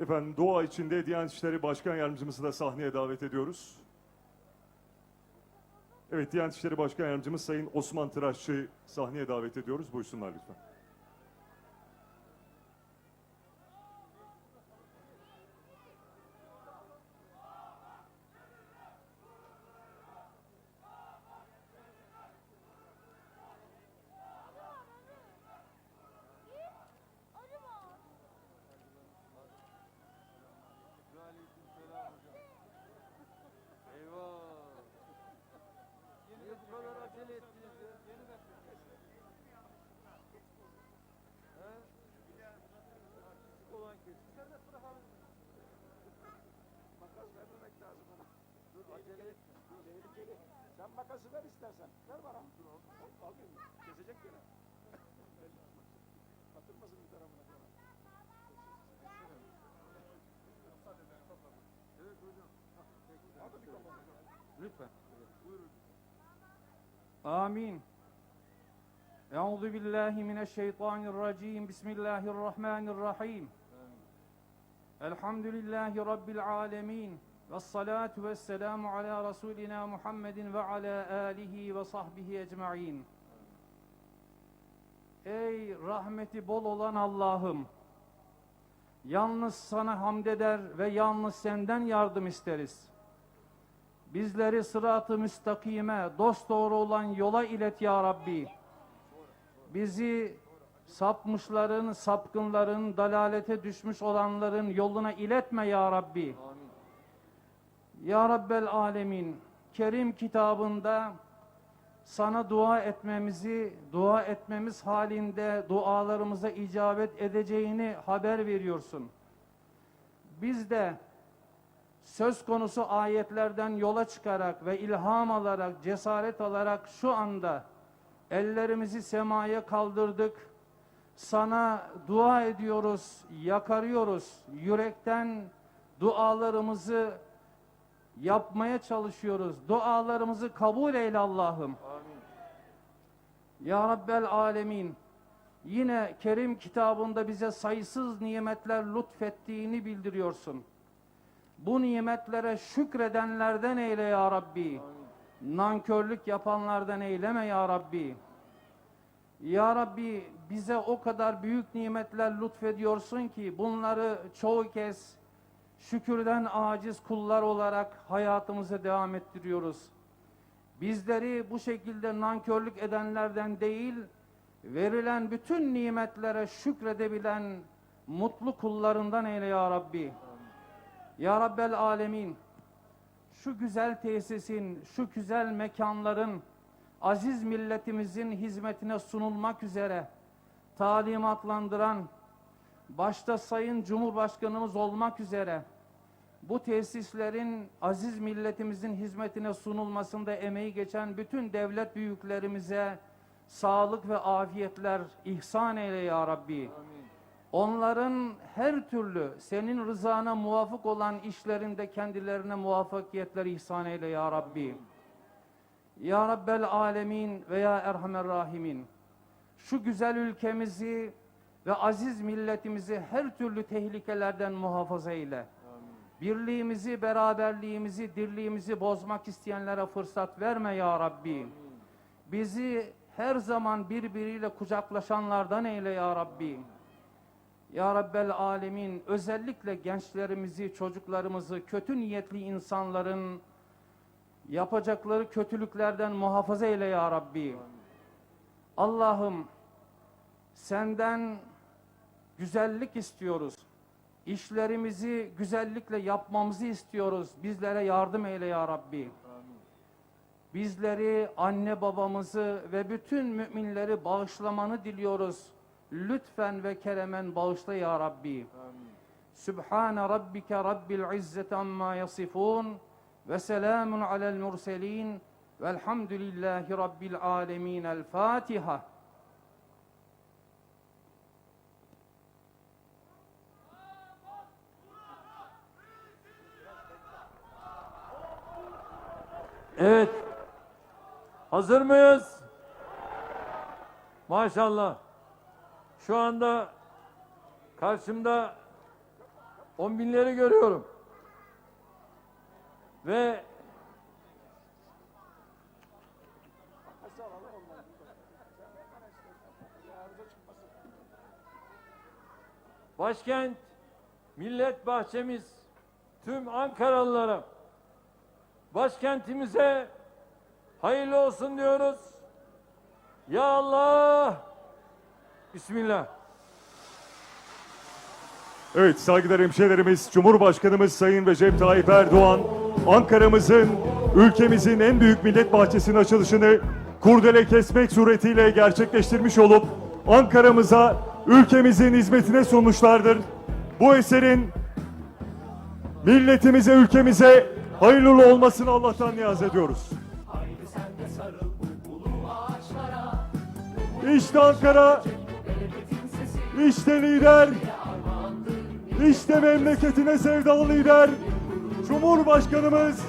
Efendim dua içinde Diyanet İşleri Başkan Yardımcımızı da sahneye davet ediyoruz. Evet Diyanet İşleri Başkan Yardımcımız Sayın Osman Tıraşçı sahneye davet ediyoruz. Buyursunlar lütfen. Acele ettiniz ya? He? Küçük olan kesin. Makas vermemek lazım ona. Dur acele etme. Tehlikeli. Sen makası ver istersen. Ver bana. Alayım. Kesecek yine. Batırmasın bir tarafına. Kapat. Lütfen. Buyurun. آمين أعوذ بالله من الشيطان الرجيم بسم الله الرحمن الرحيم الحمد لله رب العالمين والصلاة والسلام على رسولنا محمد وعلى آله وصحبه أجمعين Ey rahmeti bol olan Allah'ım Yalnız sana hamd eder ve yalnız senden yardım isteriz. Bizleri sırat-ı müstakime, dosdoğru olan yola ilet ya Rabbi. Bizi sapmışların, sapkınların, dalalete düşmüş olanların yoluna iletme ya Rabbi. Amin. Ya Rabbel Alemin, Kerim kitabında sana dua etmemizi, dua etmemiz halinde dualarımıza icabet edeceğini haber veriyorsun. Biz de söz konusu ayetlerden yola çıkarak ve ilham alarak, cesaret alarak şu anda ellerimizi semaya kaldırdık. Sana dua ediyoruz, yakarıyoruz. Yürekten dualarımızı yapmaya çalışıyoruz. Dualarımızı kabul eyle Allah'ım. Ya Rabbel Alemin yine Kerim kitabında bize sayısız nimetler lütfettiğini bildiriyorsun. Bu nimetlere şükredenlerden eyle ya Rabbi. Nankörlük yapanlardan eyleme ya Rabbi. Ya Rabbi bize o kadar büyük nimetler lütfediyorsun ki bunları çoğu kez şükürden aciz kullar olarak hayatımıza devam ettiriyoruz. Bizleri bu şekilde nankörlük edenlerden değil, verilen bütün nimetlere şükredebilen mutlu kullarından eyle ya Rabbi. Ya Rabbel Alemin, şu güzel tesisin, şu güzel mekanların aziz milletimizin hizmetine sunulmak üzere talimatlandıran, başta Sayın Cumhurbaşkanımız olmak üzere bu tesislerin aziz milletimizin hizmetine sunulmasında emeği geçen bütün devlet büyüklerimize sağlık ve afiyetler ihsan eyle ya Rabbi. Amin. Onların her türlü senin rızana muvafık olan işlerinde kendilerine muvaffakiyetler ihsan eyle ya Rabbi. Ya Rabbel Alemin ve ya Erhamer Rahimin. Şu güzel ülkemizi ve aziz milletimizi her türlü tehlikelerden muhafaza eyle. Amin. Birliğimizi, beraberliğimizi, dirliğimizi bozmak isteyenlere fırsat verme ya Rabbi. Bizi her zaman birbiriyle kucaklaşanlardan eyle ya Rabbi. Ya Rabbel Alemin özellikle gençlerimizi, çocuklarımızı kötü niyetli insanların yapacakları kötülüklerden muhafaza eyle ya Rabbi. Allah'ım senden güzellik istiyoruz. İşlerimizi güzellikle yapmamızı istiyoruz. Bizlere yardım eyle ya Rabbi. Bizleri, anne babamızı ve bütün müminleri bağışlamanı diliyoruz. Lütfen ve keremen bağışla ya Rabbi. Amin. Sübhane rabbike rabbil izzeti amma yasifun ve selamun alel murselin velhamdülillahi rabbil alemin. El Fatiha. Evet. Hazır mıyız? Maşallah. Şu anda karşımda On binleri görüyorum. Ve başkent, millet bahçemiz, tüm Ankaralılara, başkentimize hayırlı olsun diyoruz. Ya Allah! Bismillah. Evet saygıdeğer hemşehrilerimiz, Cumhurbaşkanımız Sayın Recep Tayyip Erdoğan, Ankara'mızın, ülkemizin en büyük millet bahçesinin açılışını kurdele kesmek suretiyle gerçekleştirmiş olup Ankara'mıza, ülkemizin hizmetine sunmuşlardır. Bu eserin milletimize, ülkemize hayırlı olmasını Allah'tan niyaz ediyoruz. İşte Ankara, işte lider, işte memleketine sevdalı lider, Cumhurbaşkanımız